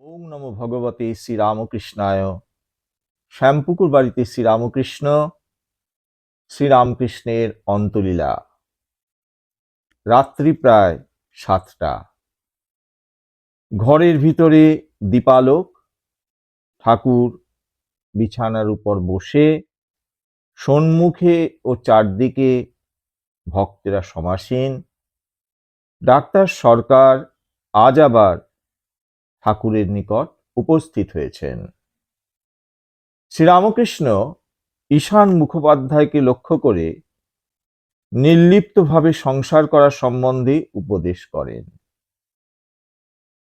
ওম নমো ভগবতে শ্রীরামকৃষ্ণায়। শ্যামপুকুর বাড়িতে শ্রীরামকৃষ্ণ, শ্রীরামকৃষ্ণের অন্তলীলা। রাত্রি প্রায় সাতটা। ঘরের ভিতরে দীপালোক, ঠাকুর বিছানার উপর বসে সন্মুখে ও চারদিকে ভক্তেরা সমাসীন। ডাক্তার সরকার আজ আবার ঠাকুরের নিকট উপস্থিত হয়েছেন। শ্রীরামকৃষ্ণ ঈশান মুখোপাধ্যায়কে লক্ষ্য করে নির্লিপ্তভাবে সংসার করার সম্বন্ধে উপদেশ করেন।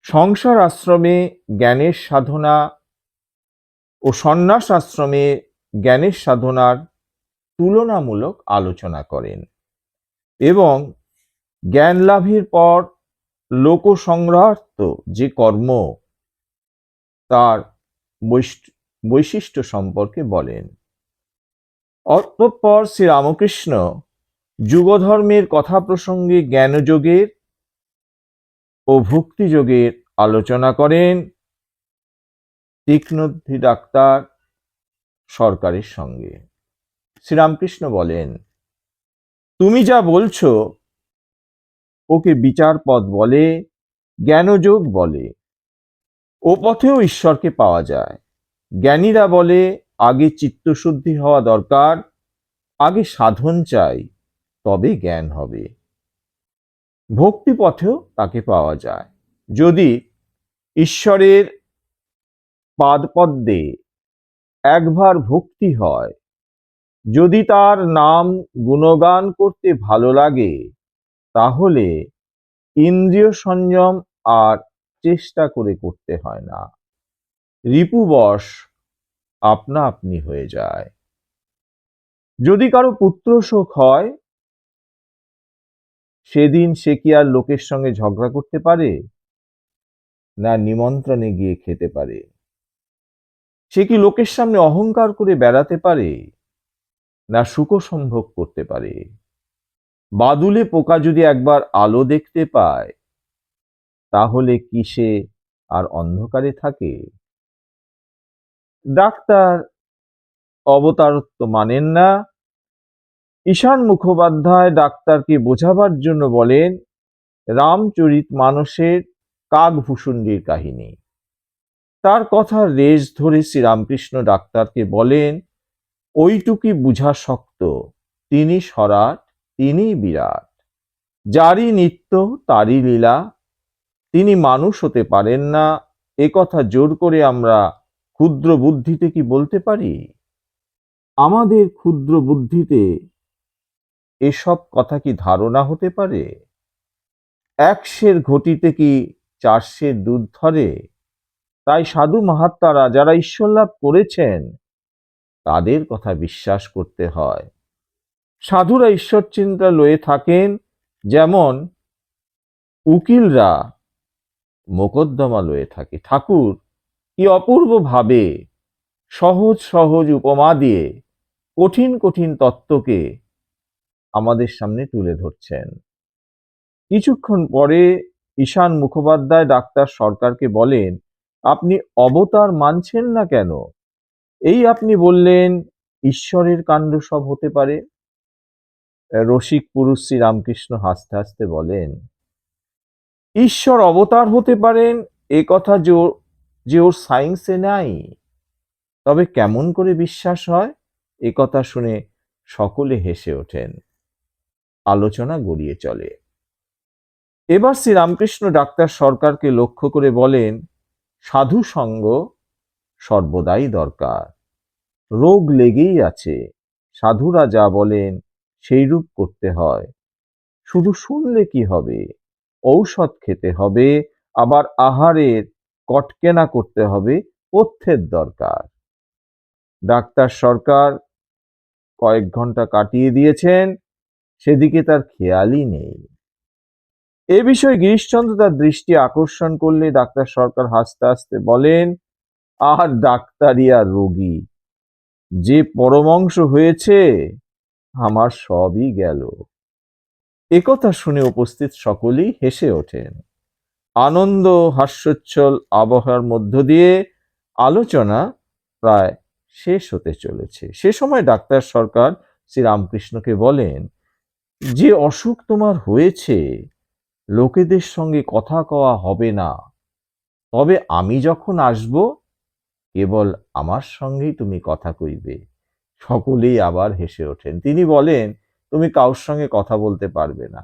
সংসার আশ্রমে জ্ঞানের সাধনা ও সন্ন্যাস আশ্রমে জ্ঞানের সাধনার তুলনামূলক আলোচনা করেন এবং জ্ঞান লাভের পর লোকসংগ্রহার্থ যে কর্ম তার বৈশিষ্ট্য সম্পর্কে বলেন। অতঃপর শ্রীরামকৃষ্ণ যুগধর্মের কথা প্রসঙ্গে জ্ঞানযোগের ও ভক্তিযোগের আলোচনা করেন তীক্ষ্ণধী ডাক্তার সরকারের সঙ্গে। শ্রীরামকৃষ্ণ বলেন, তুমি যা বলছো ওকে বিচারপদ বলে, জ্ঞানযোগ বলে, ও পথেও ঈশ্বরকে পাওয়া যায়। জ্ঞানীরা বলে, আগে চিত্তশুদ্ধি হওয়া দরকার, আগে সাধন চাই, তবে জ্ঞান হবে। ভক্তি পথেও তাকে পাওয়া যায়। যদি ঈশ্বরের পাদপদ্মে একবার ভক্তি হয়, যদি তার নাম গুণগান করতে ভালো লাগে তাহলে ইন্দ্রিয় সংযম আর চেষ্টা করে করতে হয় না। রিপুবশ আপনা আপনি হয়ে যায়। যদি কারও পুত্র শোক হয়, সেদিন সে কি আর লোকের সঙ্গে ঝগড়া করতে পারে? না নিমন্ত্রণে গিয়ে খেতে পারে। সে কি লোকের সামনে অহংকার করে বেড়াতে পারে? না সুখ সম্ভোগ করতে পারে? বাদুলে পোকা যদি একবার আলো দেখতে পায়, তাহলে কিসে আর অন্ধকারে থাকে? ডাক্তার অবতারত্ব মানেন না। ঈশান মুখোপাধ্যায় ডাক্তারকে বোঝাবার জন্য বলেন, রামচরিত মানসের কাকভূষুণ্ডির কাহিনী। তার কথার রেশ ধরে শ্রীরামকৃষ্ণ ডাক্তারকে বলেন, ওইটুকি বুঝা শক্ত, তিনি সরাট তিনি বিরাট। যারই নিত্য, তারই লীলা। তিনি মানুষ হতে পারেন না। এ কথা জোর করে আমরা ক্ষুদ্র বুদ্ধিতে কি বলতে পারি? আমাদের ক্ষুদ্র বুদ্ধিতে এসব কথা কি ধারণা হতে পারে? একশের ঘটিতে কি চারশের দুধ ধরে? তাই সাধু মহাত্মারা যারা ঈশ্বর লাভ করেছেন, তাদের কথা বিশ্বাস করতে হয়। সাধুরা ঈশ্বর চিন্তা লয়ে থাকেন, যেমন উকিলরা মোকদ্দমা লয়ে থাকে। ঠাকুর, কি অপূর্ব ভাবে সহজ সহজ উপমা দিয়ে কঠিন কঠিন তত্ত্বকে আমাদের সামনে তুলে ধরছেন। কিছুক্ষণ পরে ঈশান মুখোপাধ্যায় ডাক্তার সরকারকে বলেন, আপনি অবতার মানছেন না কেন? এই আপনি বললেন, ঈশ্বরের কাণ্ড সব হতে পারে। রসিক পুরুষ শ্রী রামকৃষ্ণ হাসতে হাসতে বলেন, ঈশ্বর অবতার হতে পারেন, এ কথা যে ওর- যে ওর সায়েন্সে নাই। তবে কেমন করে বিশ্বাস হয়? এ কথা শুনে সকলে হেসে ওঠেন। আলোচনা গড়িয়ে চলে। এবার শ্রীরামকৃষ্ণ ডাক্তার সরকারকে লক্ষ্য করে বলেন, সাধু সঙ্গ সর্বদাই দরকার। রোগ লেগেই আছে। সাধুরা যা বলেন সেইরূপ করতে হয়। শুধু শুনলে কি হবে? ঔষধ খেতে হবে, আবার আহারের কটকেনা করতে হবে পথ্যের দরকার। ডাক্তার সরকার কয়েক ঘণ্টা কাটিয়ে দিয়েছেন, সেদিকে তার খেয়ালই নেই। এ বিষয়ে গিরিশচন্দ্র তার দৃষ্টি আকর্ষণ করলে ডাক্তার সরকার হাসতে হাসতে বলেন, আর ডাক্তারি আর রোগী, যে পরমাংশ হয়েছে আমার সবই গেল। একথা শুনে উপস্থিত সকলেই হেসে ওঠেন। আনন্দ হাস্যোচ্ছল আবহাওয়ার মধ্য দিয়ে আলোচনা প্রায় শেষ হতে চলেছে। সে সময় ডাক্তার সরকার শ্রীরামকৃষ্ণকে বলেন, যে অসুখ তোমার হয়েছে, লোকেদের সঙ্গে কথা কওয়া হবে না। তবে আমি যখন আসব, কেবল আমার সঙ্গেই তুমি কথা কইবে। সকলেই আবার হেসে ওঠেন। তিনি বলেন, তুমি কারোর সঙ্গে কথা বলতে পারবে না।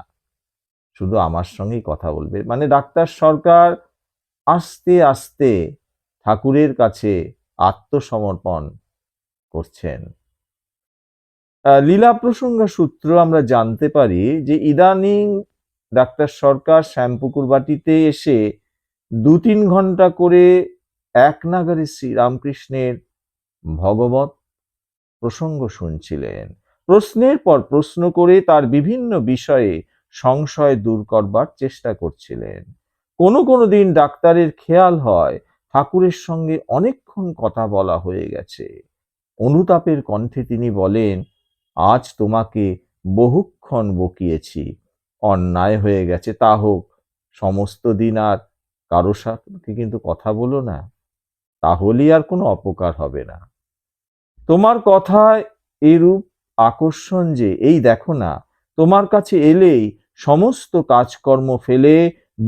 শুধু আমার সঙ্গেই কথা বলবে। মানে ডাক্তার সরকার আস্তে আস্তে ঠাকুরের কাছে আত্মসমর্পণ করছেন। লীলা প্রসঙ্গ সূত্র আমরা জানতে পারি যে ইদানিং ডাক্তার সরকার শ্যামপুকুর বাটিতে এসে দু তিন ঘণ্টা করে এক নাগারে শ্রীরামকৃষ্ণের ভগবত প্রসঙ্গ শুনছিলেন। প্রশ্নের পর প্রশ্ন করে তার বিভিন্ন বিষয়ে সংশয় দূর করবার চেষ্টা করছিলেন। কোনো কোনো দিন ডাক্তারের খেয়াল হয়, ঠাকুরের সঙ্গে অনেকক্ষণ কথা বলা হয়ে গেছে। অনুতাপের কণ্ঠে তিনি বলেন, আজ তোমাকে বহুক্ষণ বকিয়েছি, অন্যায় হয়ে গেছে, তা হোক, সমস্ত দিন আর কারও সাথে কিন্তু কথা বলো না। তাহলেই আর কোনো অপকার হবে না। তোমার কথায় এরূপ আকর্ষণ যে, এই দেখো না, তোমার কাছে এলেই সমস্ত কাজকর্ম ফেলে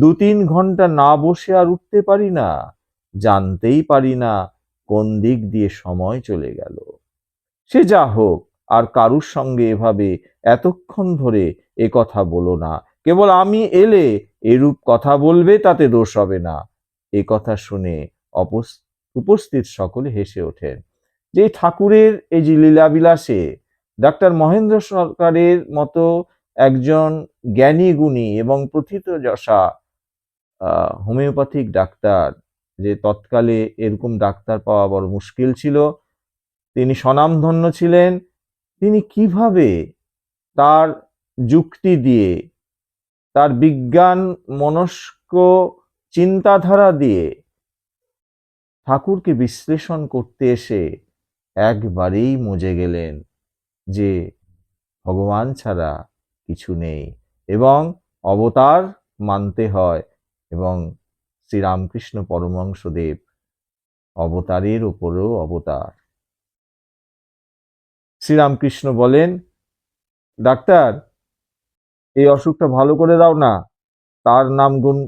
দু তিন ঘণ্টা না বসে আর উঠতে পারি না, জানতেই পারি না কোন দিক দিয়ে সময় চলে গেল। সে যা হোক, আর কারুর সঙ্গে এভাবে এতক্ষণ ধরে এ কথা বলো না, কেবল আমি এলে এরূপ কথা বলবে তাতে দোষ হবে না। এ কথা শুনে উপস্থিত সকলে হেসে ওঠেন। যে ঠাকুরের এই যে লীলাবিলাসে ডাক্তার মহেন্দ্র সরকারের মতো একজন জ্ঞানী গুণী এবং প্রথিত যশা হোমিওপ্যাথিক ডাক্তার যে তৎকালে এরকম ডাক্তার পাওয়া বড় মুশকিল ছিল, তিনি স্বনামধন্য ছিলেন, তিনি কীভাবে তার যুক্তি দিয়ে, তার বিজ্ঞান মনস্ক চিন্তাধারা দিয়ে ঠাকুরকে বিশ্লেষণ করতে এসে একবারেই মজে গেলেন যে ভগবান ছাড়া কিছু নেই এবং অবতার মানতে হয় এবং শ্রীরামকৃষ্ণ পরমহংসদেব অবতারের উপরেও অবতার। শ্রীরামকৃষ্ণ বলেন, ডাক্তার, এই অসুখটা ভালো করে দাও না। তার নাম গুণ,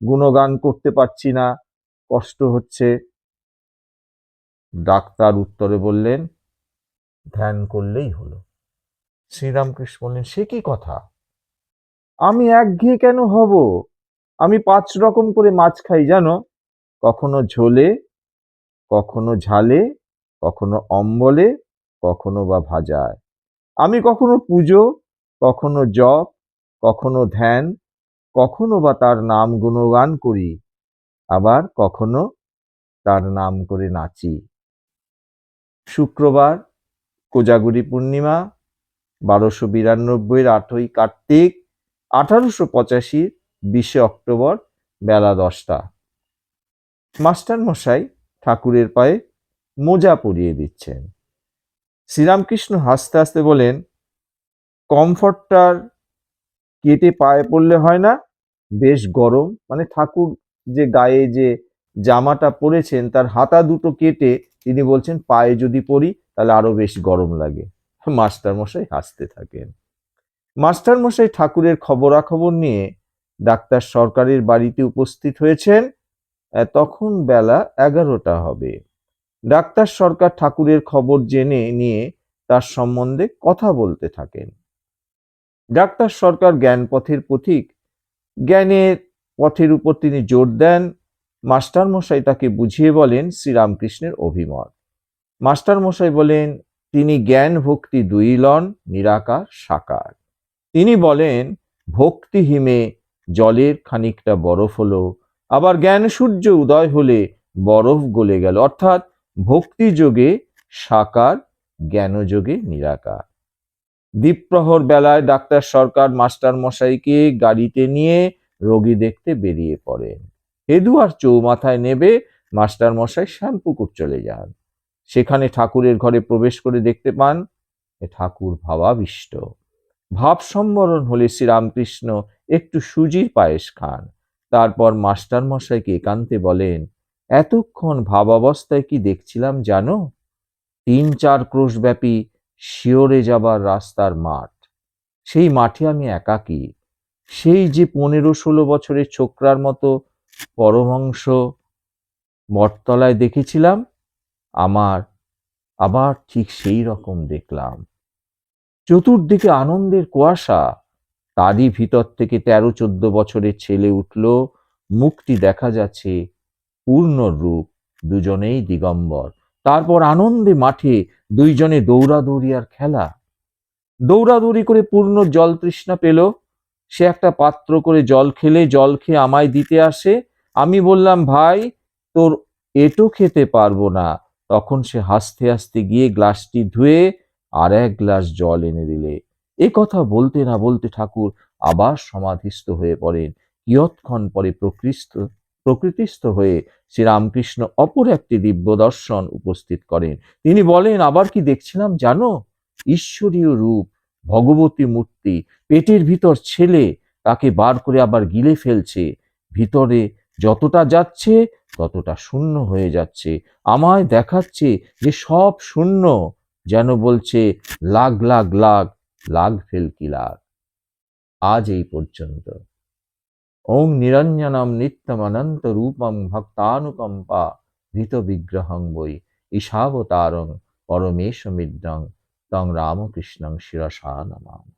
গুণগান করতে পারছি না। কষ্ট হচ্ছে। ডাক্তার উত্তরে বললেন, ধ্যান করলেই হলো। শ্রীরামকৃষ্ণ বললেন সে কি কথা? আমি একঘেয়ে কেন হব? আমি পাঁচ রকম করে মাছ খাই, জানো? কখনো ঝোলে, কখনো ঝালে, কখনো অম্বলে, কখনো বা ভাজায়। আমি কখনো পুজো, কখনো জপ, কখনো ধ্যান, কখনো বা তার নাম গুণগান করি, আবার কখনো তার নাম করে নাচি। শুক্রবার কোজাগুরি পূর্ণিমা বারোশো বিরানব্বইয়ের আটই কার্তিক আঠারোশো পঁচাশির বিশে অক্টোবর বেলা দশটা। মাস্টার মশাই ঠাকুরের পায়ে মোজা পরিয়ে দিচ্ছেন। শ্রীরামকৃষ্ণ হাসতে হাসতে বলেন কমফর্টার কেটে পায়ে পড়লে হয় না? বেশ গরম। মানে ঠাকুর যে গায়ে যে জামাটা পরেছেন, তার হাতা দুটো কেটে তিনি বলছেন, পায়ে যদি পড়ি, তাহলে আরও বেশ গরম লাগে। মাস্টার মশাই হাসতে থাকেন। মাস্টার মশাই ঠাকুরের খবরাখবর নিয়ে ডাক্তার সরকারের বাড়িতে উপস্থিত হয়েছেন। তখন বেলা এগারোটা হবে। ডাক্তার সরকার ঠাকুরের খবর জেনে নিয়ে তার সম্বন্ধে কথা বলতে থাকেন। ডাক্তার সরকার জ্ঞান পথের পথিক জ্ঞানের পথের উপর তিনি জোর দেন। মাস্টার মশাই তাকে বুঝিয়ে বলেন শ্রীরামকৃষ্ণের অভিমত। মাস্টার মশাই বলেন, তিনি জ্ঞান, ভক্তি দুই লন নিরাকার, সাকার। তিনি বলেন ভক্তি হিমে জলের খানিকটা বরফ হলো, আবার জ্ঞান সূর্য উদয় হলে বরফ গলে গেল। অর্থাৎ ভক্তি যোগে সাকার জ্ঞানযোগে নিরাকার। দ্বীপ্রহর বেলায় ডাক্তার সরকার মাস্টার মশাইকে গাড়িতে নিয়ে রোগী দেখতে বেরিয়ে পড়েন। হেদু আর চৌমাথায় নেবে মাস্টার মশাই শ্যামপুকুর চলে যান। সেখানে ঠাকুরের ঘরে প্রবেশ করে দেখতে পান ঠাকুর ভাবাবিষ্ট। ভাব সম্বরণ হলে শ্রীরামকৃষ্ণ একটু সুজির পায়েস খান। তারপর মাস্টার মশাইকে একান্তে বলেন, এতক্ষণ ভাবাবস্থায় কি দেখছিলাম জানো? তিন চার ক্রোশ ব্যাপী শিওরে যাবার রাস্তার মাঠ। সেই মাঠে আমি একাকী। সেই যে পনেরো ষোলো বছরের ছোকরার মতো পরমহংস বটতলায় দেখেছিলাম, আমার, আবার ঠিক সেই রকম দেখলাম। চতুর্দিকে আনন্দের কুয়াশা, তারই ভিতর থেকে তেরো চোদ্দ বছরের ছেলে উঠল মুখটি দেখা যাচ্ছে পূর্ণ রূপ, দুজনেই দিগম্বর। তারপর আনন্দে মাঠে দুইজনে দৌড়াদৌড়ি আর খেলা। দৌড়াদৌড়ি করে পূর্ণ জল তৃষ্ণা পেল সে একটা পাত্র করে জল খেলে, জল খেয়ে আমায় দিতে আসে। আমি বললাম, ভাই, তোর এটো খেতে পারব না। তখন সে হাসতে হাসতে গিয়ে গ্লাসটি ধুয়ে আর এক গ্লাস জল এনে দিলে। এ কথা বলতে না বলতে ঠাকুর আবার সমাধিস্থ হয়ে পড়েন। কিয়ৎক্ষণ পরে প্রকৃষ্ট প্রকৃতিস্থ হয়ে শ্রীরামকৃষ্ণ অপর একটি দিব্য দর্শন উপস্থিত করেন। তিনি বলেন, আবার কি দেখছিলাম জানো? ঈশ্বরীয় রূপ ভগবতী মূর্তি, পেটের ভিতর ছেলে তাকে বার করে আবার গিলে ফেলছে। ভিতরে যতটা যাচ্ছে, ততটা শূন্য হয়ে যাচ্ছে। আমায় দেখাচ্ছে যে সব শূন্য। যেন বলছে, লাগ লাগ লাগ লাগ ফেলকি লাগ? আজ এই পর্যন্ত। ওং নিরঞ্জনম নিত্যমনন্ত রূপম ভক্তানুকম্পা ধৃত বিগ্রহং বৈ ঈশাবতারং পরমেশ মিদ্রং তং রামকৃষ্ণং শিরসা নমামি